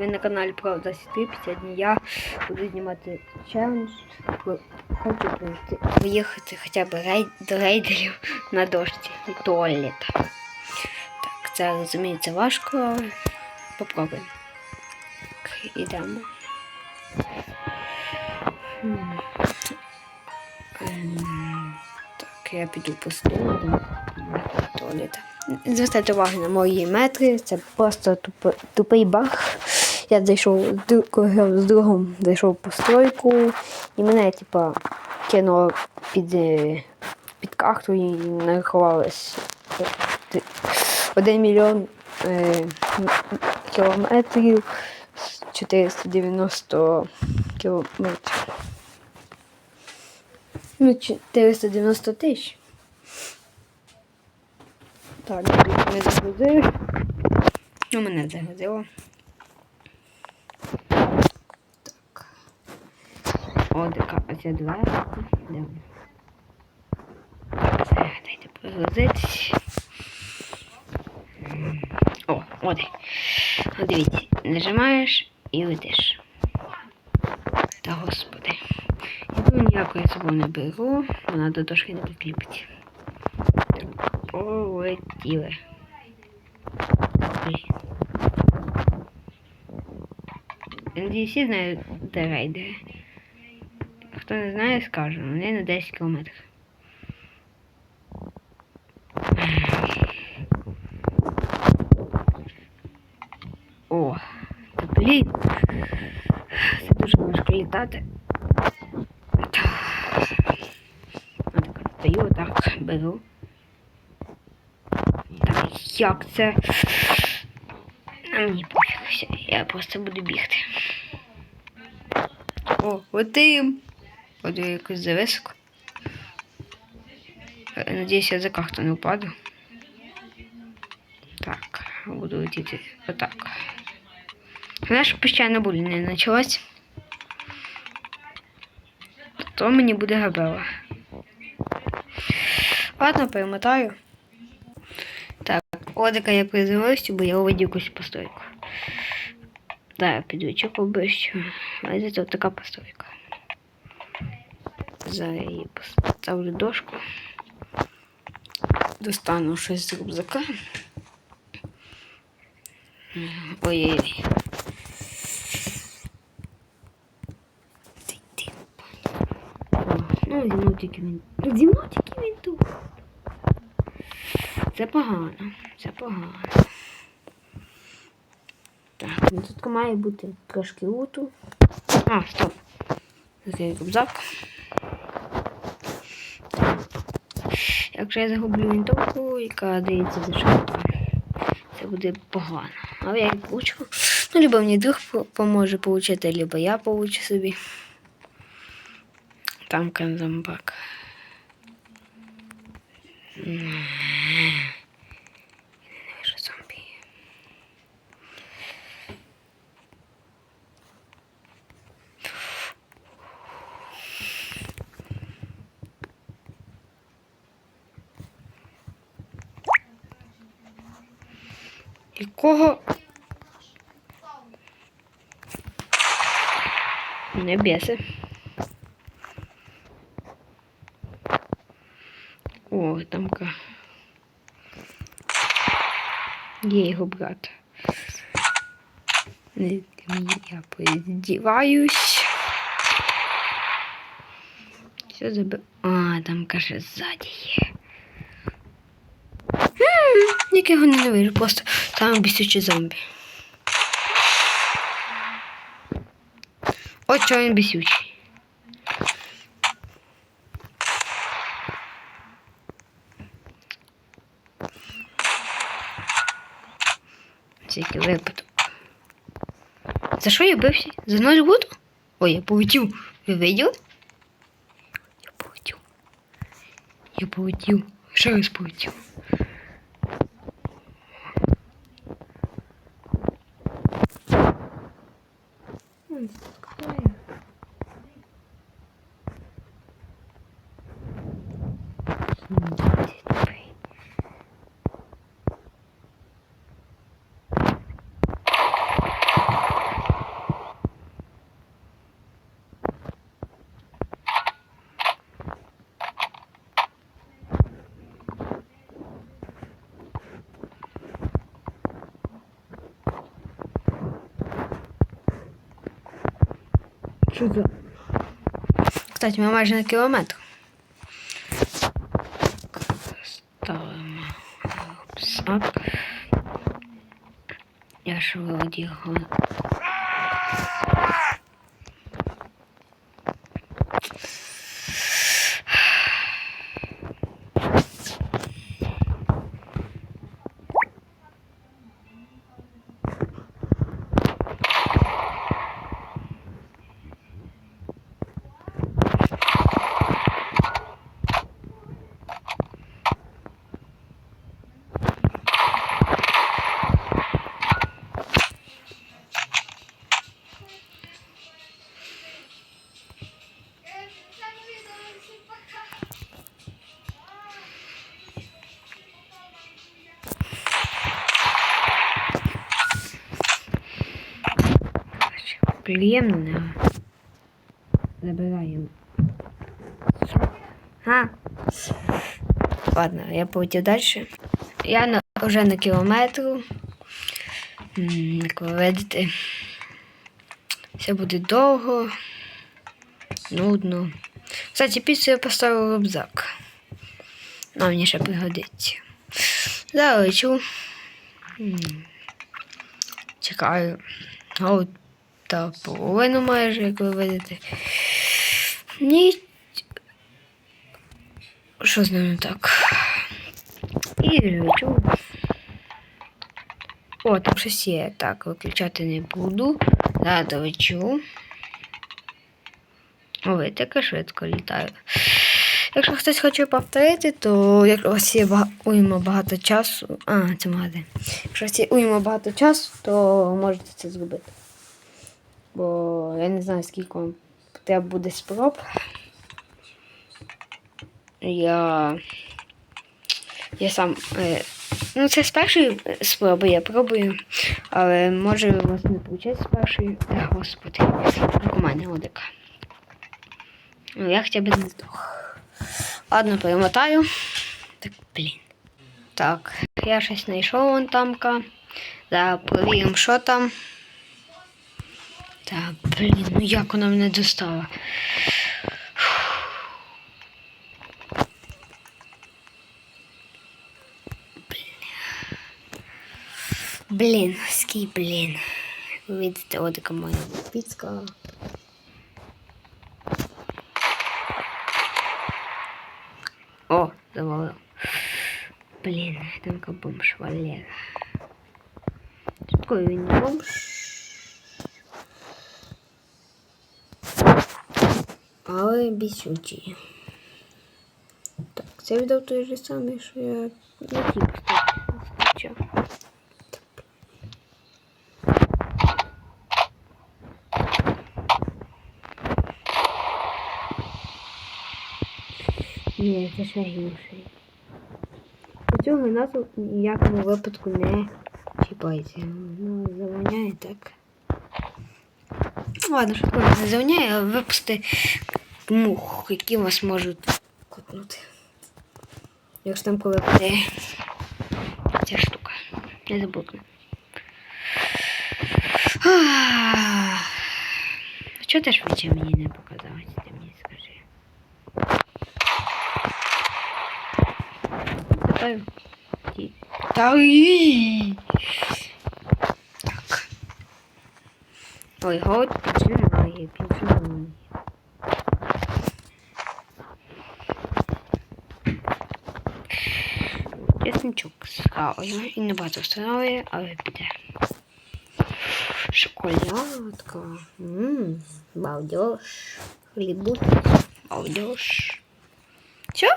Ви на каналі Правда Сіти 50 днів. Я буду знімати челендж. Хочу поїхати хоча б рей, до рейдерів на дошці туалет. Так, це розуміється важко, попробуємо. Так, ідемо. Ем, Так, я піду по столу до туалета. Звертайте увагу на мої метри, це просто туп- тупий баг. Я зайшов з другом, зайшов в постройку, і мене, типа, кинуло під, е, під карту і нарахувалось 1 мільйон е, кілометрів з 490 кілометрів. Ну, 490 тисяч. Так, не загрузив. Ну, мене загрузило. О, така дверка. Де вона? Це дайте прогрузитись. О, от. От дивіться, нажимаєш і летиш. Та господи. Я ніякої з собою не беру, вона до дошки не підліпить. Так, полетіли. Ой. Я Надіюсь, всі знають, де рейдери. Хто не знає, скажу. Вони на 10 кілометрів. О, та блін. Це дуже важко літати. Так, стою, так, беру. Так, як це? А мені пофіг, я просто буду бігти. О, летим! Буду якось зависоко. Е, Надіюсь, я за карту не впаду. Так, буду летіти отак. Ж піщана буря не почалась. То мені буде габела. Ладно, перемотаю. Так, одика я приземлився, бо я увидів якусь постройку. Так, підвічок обищу. А це така постройка. Зараз її поставлю дошку. Достану щось з рюкзака. Ой-ой-ой. Ну, зі тільки він. Зі тільки він тут. Це погано. Це погано. Так, ну тут має бути трошки луту. А, стоп. Закрий рюкзак. Якщо я загублю вінтовку, яка дається за шкода, це буде погано. Але я її получу. Ну, либо мені друг поможе получити, либо я получу собі. Там канзамбак. Ненавижу зомбі. Якого? Не беси. О, тамка. Є його брат. Я поздіваюсь. Все заби... А, там каже ззаді є. М, Як я його ненавижу, просто там бісючі зомбі. От чого він бісючий. Всякий випадок. За що я бився? За ноль воду? Ой, я полетів. Ви виділи? Я полетів. Я полетів. Ще раз полетів. Ой, спускаю. Ой. За? Кстати, ми майже на кілометр. Ставимо рюкзак. Я ж вроді його. Приємно. Забираємо. А. Ладно, я полетів далі. Я на, вже на кілометру. Як ви видите, все буде довго, нудно. Кстати, піцу я поставив рюкзак. Нам мені ще пригодиться. Залечу. Чекаю. От та половину майже, як ви видите. Ні. Що з ним так? І лечу. О, там щось є. Так, виключати не буду. Зараз долечу. Ой, таке швидко літаю. Якщо хтось хоче повторити, то як у вас є уйма багато часу. А, це магазин. Якщо у вас є уйма багато часу, то можете це зробити. Бо я не знаю, скільки вам треба буде спроб. Я. Я сам. Е, ну, це з першої спроби я пробую. Але може у вас не виходить з першої. Господи, як у мене одика. Ну, я хоча б не здох. Ладно, перемотаю. Так, блін. Так, я щось знайшов вон тамка. Зараз провіримо, що там. Так, блін, ну як вона мене достала. Блін, ский, блін. Ви видите, от така моя піцка. О, завалив. Блін, там ка бомж Валера. Такой він не бомж. Але бісючий. Так, це відео той же самий, що я на ті скачав. Ні, це ще гірший. У цього назву в ніякому випадку не чіпається. Ну, завоняє так. Ладно, швидко не завоняє, а випусти мух, які вас можуть кутнути. Якщо там коли буде ця штука. Не забудьте. А чого ти швидше мені не показалось? Ти мені скажи. Ті- Та Так. Ой, год починає, починає. Чесничок схаваю. І не багато встановлює, але піде. Шоколадка. Ммм, балдеж. Балдеж. Все?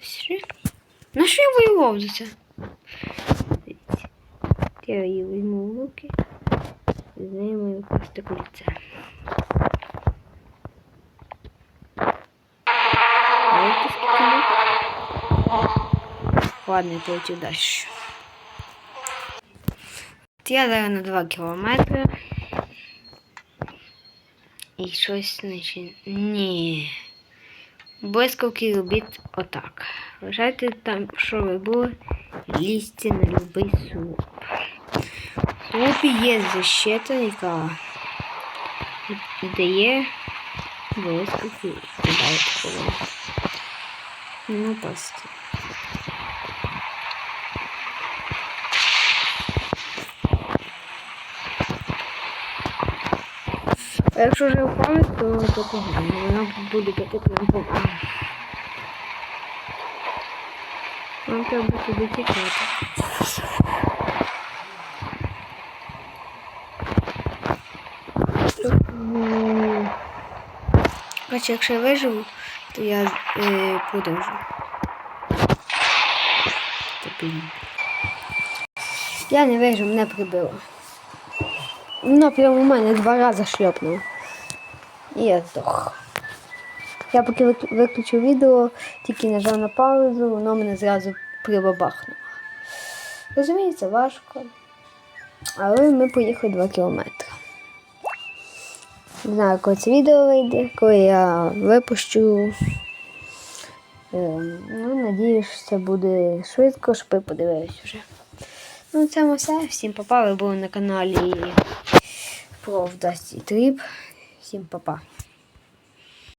Все? На що я воював за це? Я її візьму в руки. З нею маю класти кольце. Знаєте, скільки мух? Ладно, полетів далі. Я зараз на 2 кілометри. І щось значить. Ні. Блискавки робіть отак. Лишайте там, що ви були, лізьте на любий суп. В супі є защита, яка дає такого. Ну, просто. А якщо вже впадуть, то, то погано. Вона буде таки прям погано. Нам треба туди тікати. Короче, якщо я виживу, то я е, продовжу. Я не вижив, мене прибило. Воно прямо у мене два рази шльопнуло. І я здох. Я поки виключив відео, тільки нажав на паузу, воно мене зразу прибабахнуло. Розуміється, важко. Але ми поїхали 2 кілометри. Не знаю, коли це відео вийде, коли я випущу. Ем, ну, надіюсь, що це буде швидко, щоб ви подивились вже. Ну, цьому все. Всім папа. Ви були на каналі про Dusty Trip. Всім папа.